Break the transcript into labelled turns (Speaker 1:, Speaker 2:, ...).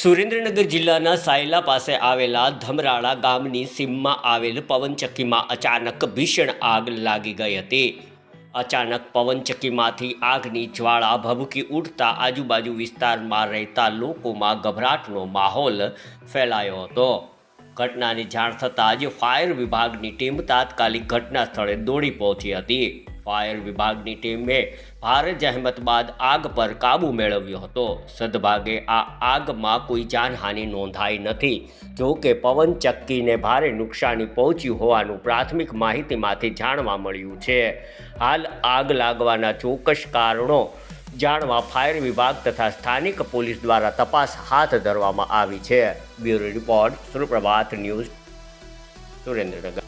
Speaker 1: સુરેન્દ્રનગર જિલ્લાના સાયલા પાસે આવેલા ધમરાળા ગામની સીમમાં આવેલ પવનચક્કીમાં અચાનક ભીષણ આગ લાગી ગઈ હતી. અચાનક પવનચક્કીમાંથી આગની જ્વાળા ભભૂકી ઉઠતા આજુબાજુ વિસ્તારમાં રહેતા લોકોમાં ગભરાટનો માહોલ ફેલાયો હતો. ઘટનાની જાણ થતાં જ ફાયર વિભાગની ટીમ તાત્કાલિક ઘટના સ્થળે દોડી પહોંચી હતી. ફાયર વિભાગની ટીમે ભારે જહેમત બાદ આગ પર કાબૂ મેળવ્યો હતો. સદભાગે આ આગમાં કોઈ જાનહાનિ નોંધાઈ નથી. જો કે પવન ચક્કીને ભારે નુકસાની પહોંચ્યું હોવાનું પ્રાથમિક માહિતીમાંથી જાણવા મળ્યું છે. હાલ આગ લાગવાના ચોક્કસ કારણો જાણવા ફાયર વિભાગ તથા સ્થાનિક પોલીસ દ્વારા તપાસ હાથ ધરવામાં આવી છે. Bureau report Suprabhat news Surendranagar.